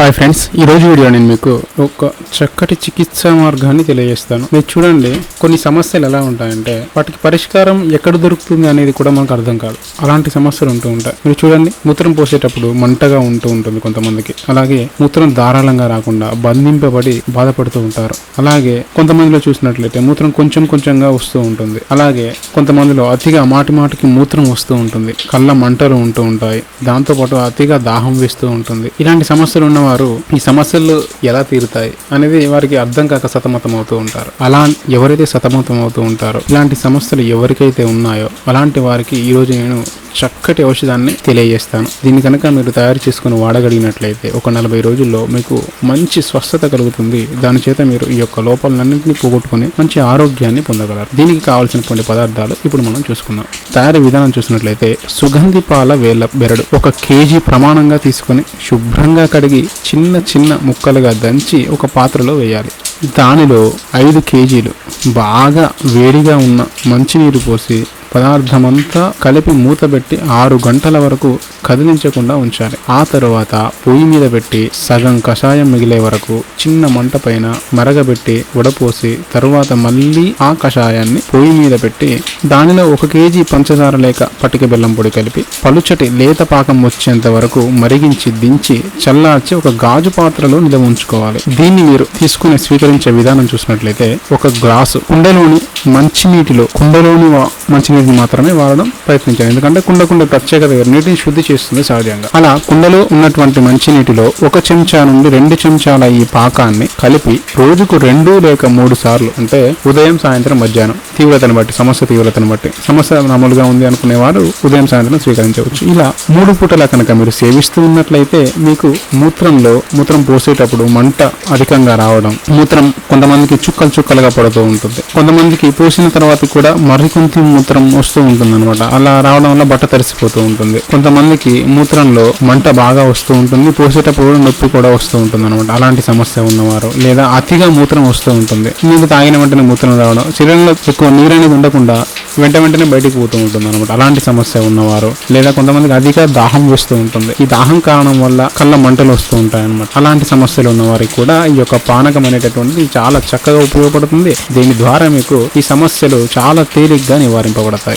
Hi friends ఈ రోజు video నేను మీకు ఒక చక్కటి చికిత్సా మార్గాన్ని తెలియజేస్తాను. మీరు చూడండి కొన్ని సమస్యలు ఎలా ఉంటాయంటే వాటికి పరిష్కారం ఎక్కడ దొరుకుతుంది అనేది కూడా మనకు అర్థం కాదు. అలాంటి సమస్యలు ఉంటూ ఉంటాయి. మీరు చూడండి మూత్రం పోసేటప్పుడు మంటగా ఉంటూ ఉంటుంది కొంతమందికి. అలాగే మూత్రం ధారాళంగా రాకుండా బంధింపబడి బాధపడుతూ ఉంటారు. అలాగే కొంతమందిలో చూసినట్లయితే మూత్రం కొంచెం కొంచెంగా వస్తూ ఉంటుంది. అలాగే కొంతమందిలో అతిగా మాటి మాటికి మూత్రం వస్తూ ఉంటుంది. కళ్ళ మంటలు ఉంటూ ఉంటాయి. దాంతోపాటు అతిగా దాహం వేస్తూ ఉంటుంది. ఇలాంటి సమస్యలు ఉన్న వారు ఈ సమస్యలు ఎలా తీరుతాయి అనేది వారికి అర్థం కాక సతమతం అవుతూ ఉంటారు. అలా ఎవరైతే సతమతం అవుతూ ఉంటారో ఇలాంటి సమస్యలు ఎవరికైతే ఉన్నాయో అలాంటి వారికి ఈ రోజు నేను చక్కటి ఔషధాన్ని తెలియజేస్తాను. దీన్ని కనుక మీరు తయారు చేసుకుని వాడగలిగినట్లయితే ఒక నలభై రోజుల్లో మీకు మంచి స్వస్థత కలుగుతుంది. దాని చేత మీరు ఈ యొక్క లోపాలన్నింటినీ పోగొట్టుకుని మంచి ఆరోగ్యాన్ని పొందగలరు. దీనికి కావాల్సినటువంటి పదార్థాలు ఇప్పుడు మనం చూసుకుందాం. తయారీ విధానం చూసినట్లయితే సుగంధి పాల వేల బెరడు ఒక కేజీ ప్రమాణంగా తీసుకొని శుభ్రంగా కడిగి చిన్న చిన్న ముక్కలుగా దంచి ఒక పాత్రలో వేయాలి. దానిలో ఐదు కేజీలు బాగా వేడిగా ఉన్న మంచినీరు పోసి పదార్థమంతా కలిపి మూత పెట్టి ఆరు గంటల వరకు కదిలించకుండా ఉంచాలి. ఆ తరువాత పొయ్యి మీద పెట్టి సగం కషాయం మిగిలే వరకు చిన్న మంట పైన మరగబెట్టి ఉడపోసి తరువాత మళ్ళీ ఆ కషాయాన్ని పొయ్యి మీద పెట్టి దానిలో ఒక కేజీ పంచదార లేక పటిక బెల్లం పొడి కలిపి పలుచటి లేత పాకం వచ్చేంత వరకు మరిగించి దించి చల్లార్చి ఒక గాజు పాత్రలో నిల్వ ఉంచుకోవాలి. దీన్ని మీరు తీసుకుని స్వీకరించే విధానం చూసినట్లయితే ఒక గ్లాసు కుండలోని మంచినీటిలో కుండలోని మంచినీటిని మాత్రమే వాడడం ప్రయత్నించాలి. ఎందుకంటే కుండ కుండ ప్రత్యేకత నీటిని శుద్ధి చేస్తుంది సహజంగా అలా కుండలో ఉన్నటువంటి మంచినీటిలో ఒక చెంచా నుండి రెండు చెంచాల ఈ పాకాన్ని కలిపి రోజుకు రెండు లేక మూడు సార్లు అంటే ఉదయం సాయంత్రం మధ్యాహ్నం తీవ్రతను బట్టి సమస్య తీవ్రతను బట్టి సమస్య మామూలుగా ఉంది అనుకునేవారు ఉదయం సాయంత్రం స్వీకరించవచ్చు. ఇలా మూడు పూటల కనుక మీరు సేవిస్తూ ఉన్నట్లయితే మీకు మూత్రంలో మూత్రం పోసేటప్పుడు మంట అధికంగా రావడం మూత్రం కొంతమందికి చుక్కలు చుక్కలుగా పడుతూ ఉంటుంది. కొంతమందికి పోసిన తర్వాత కూడా మరికొంత మూత్రం వస్తూ ఉంటుంది అనమాట అలా రావడం వల్ల బట్ట తరిసిపోతూ ఉంటుంది. కొంతమందికి మూత్రంలో మంట బాగా వస్తూ ఉంటుంది. పోసేటప్పుడు నొప్పి కూడా వస్తూ ఉంటుంది అనమాట అలాంటి సమస్య ఉన్నవారు లేదా అతిగా మూత్రం వస్తూ ఉంటుంది. నీళ్ళు తాగిన వెంటనే మూత్రం రావడం శరీరంలో ఎక్కువ నీరు అనేది ఉండకుండా వెంట వెంటనే బయటికి పోతూ ఉంటుంది అనమాట అలాంటి సమస్య ఉన్నవారు లేదా కొంతమందికి అధిక దాహం వేస్తూ ఉంటుంది. ఈ దాహం కారణం వల్ల కళ్ళ మంటలు వస్తూ ఉంటాయి అనమాట అలాంటి సమస్యలు ఉన్న వారికి కూడా ఈ యొక్క పానకం అనేటటువంటిది చాలా చక్కగా ఉపయోగపడుతుంది. దీని ద్వారా మీకు ఈ సమస్యలు చాలా తేలిగ్గా నివారింపబడతాయి.